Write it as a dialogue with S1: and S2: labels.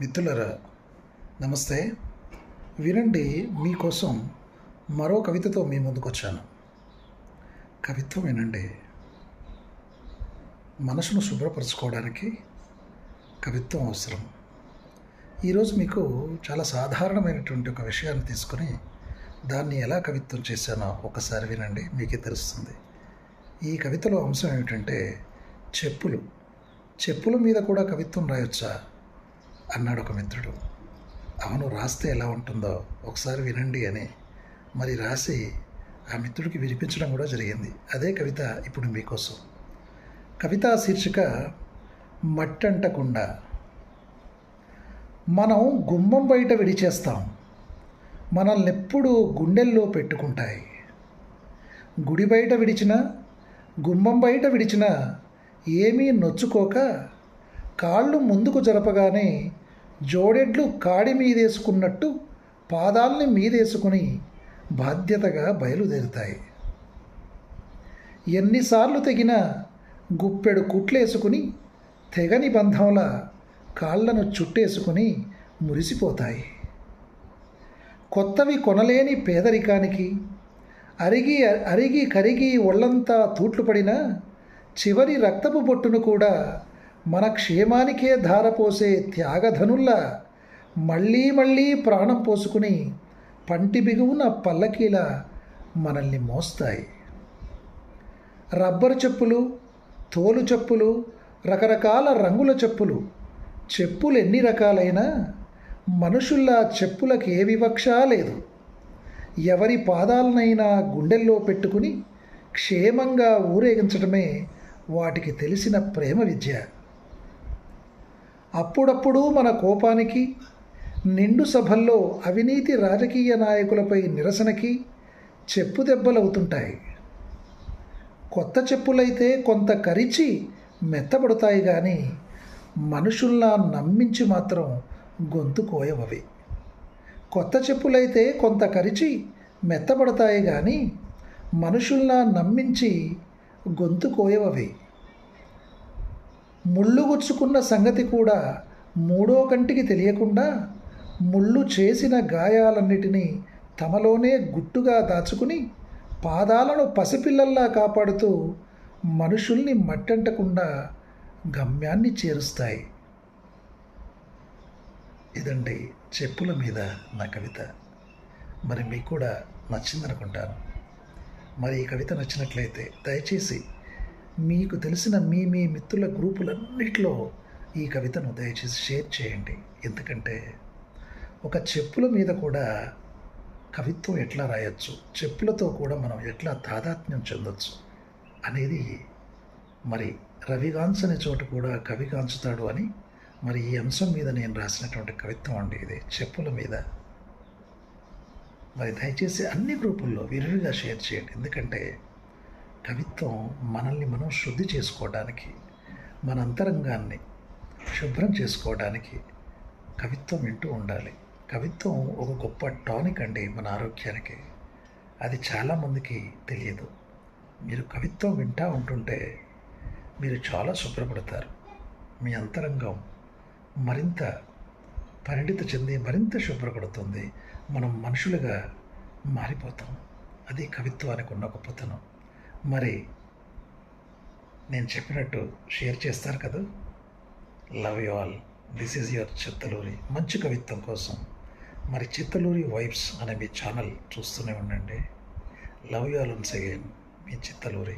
S1: మిత్రులరా నమస్తే. వినండి మీకోసం మరో కవితతో మీ ముందుకు వచ్చాను కవిత్వం వినండి. మనసును శుభ్రపరచుకోవడానికి కవిత్వం అవసరం. ఈరోజు మీకు చాలా సాధారణమైనటువంటి ఒక విషయాన్ని తీసుకొని దాన్ని ఎలా కవిత్వం చేశానో ఒకసారి వినండి మీకే తెలుస్తుంది. ఈ కవితలో అంశం ఏమిటంటే చెప్పులు. చెప్పుల మీద కూడా కవిత్వం రాయొచ్చా? అన్నాడు ఒక మిత్రుడు. అవును రాస్తే ఎలా ఉంటుందో ఒకసారి వినండి అని. మరి రాసి ఆ మిత్రుడికి వినిపించడం కూడా జరిగింది. అదే కవిత ఇప్పుడు మీకోసం. కవిత శీర్షిక మట్టంటకుండా. మనం గుమ్మం బయట విడిచేస్తాం. మనల్ని ఎప్పుడు గుండెల్లో పెట్టుకుంటాయి. గుడి బయట విడిచిన గుమ్మం బయట విడిచిన ఏమీ నొచ్చుకోక కాళ్ళు ముందుకు జరపగానే జోడెడ్లు కాడి మీదేసుకున్నట్టు పాదాల్ని మీదేసుకుని బాధ్యతగా బయలుదేరుతాయి. ఎన్నిసార్లు తెగినా గుప్పెడు కుట్లేసుకుని తెగని బంధంలా కాళ్ళను చుట్టేసుకుని మురిసిపోతాయి. కొత్తవి కొనలేని పేదరికానికి అరిగి అరిగి కరిగి ఒళ్ళంతా తూట్లు పడినా చివరి రక్తపు బొట్టును కూడా మన క్షేమానికే ధారపోసే త్యాగధనుల్లా మళ్ళీ మళ్ళీ ప్రాణం పోసుకుని పంటి బిగువున పల్లకీలా మనల్ని మోస్తాయి. రబ్బరు చెప్పులు తోలు చెప్పులు రకరకాల రంగుల చెప్పులు చెప్పులు ఎన్ని రకాలైనా మనుషుల్లా చెప్పులకు ఏ వివక్ష లేదు. ఎవరి పాదాలనైనా గుండెల్లో పెట్టుకుని క్షేమంగా ఊరేగించడమే వాటికి తెలిసిన ప్రేమ విద్య. అప్పుడప్పుడు మన కోపానికి నిండు సభల్లో అవినీతి రాజకీయ నాయకులపై నిరసనకి చెప్పు దెబ్బలవుతుంటాయి. కొత్త చెప్పులైతే కొంత కరిచి మెత్తబడతాయి కానీ మనుషుల్లా నమ్మించి మాత్రం గొంతు కోయవవి. కొత్త చెప్పులైతే కొంత కరిచి మెత్తబడతాయి కానీ మనుషుల్లా నమ్మించి గొంతు కోయవవి. ముళ్ళు గుచ్చుకున్న సంగతి కూడా మూడో కంటికి తెలియకుండా ముళ్ళు చేసిన గాయాలన్నిటినీ తమలోనే గుట్టుగా దాచుకుని పాదాలను పసిపిల్లల్లా కాపాడుతూ మనుషుల్ని మట్టంటకుండా గమ్యాన్ని చేరుస్తాయి. ఇదండి చెప్పుల మీద నా కవిత. మరి మీకు కూడా నచ్చిందనుకుంటాను. మరి ఈ కవిత నచ్చినట్లయితే దయచేసి మీకు తెలిసిన మీ మీ మిత్రుల గ్రూపులన్నిటిలో ఈ కవితను దయచేసి షేర్ చేయండి. ఎందుకంటే ఒక చెప్పుల మీద కూడా కవిత్వం ఎట్లా రాయొచ్చు చెప్పులతో కూడా మనం ఎట్లా తాదాత్మ్యం చెందొచ్చు అనేది మరి రవిగాంచని చోటు కూడా కవిగాంచుతాడు అని మరి ఈ అంశం మీద నేను రాసినటువంటి కవిత్వం అండి ఇది. చెప్పుల మీద మరి దయచేసి అన్ని గ్రూపుల్లో విరివిగా షేర్ చేయండి. ఎందుకంటే కవిత్వం మనల్ని మనం శుద్ధి చేసుకోవడానికి మన అంతరంగాన్ని శుభ్రం చేసుకోవడానికి కవిత్వం వింటూ ఉండాలి. కవిత్వం ఒక గొప్ప టానిక్ అండి మన ఆరోగ్యానికి. అది చాలామందికి తెలియదు. మీరు కవిత్వం వింటూ ఉంటుంటే మీరు చాలా శుభ్రపడతారు. మీ అంతరంగం మరింత పరిణిత చెంది మరింత శుభ్రపడుతుంది. మనం మనుషులుగా మారిపోతాం. అది కవిత్వానికి ఉన్న గొప్పతనం. మరి నేను చెప్పినట్టు షేర్ చేస్తారు కదా. Love you all this is your Chittaluri మంచి కవిత్వం కోసం మరి చిత్తలూరి వైబ్స్ అనే మీ ఛానల్ చూస్తూనే ఉండండి. Love you all once again me Chittaluri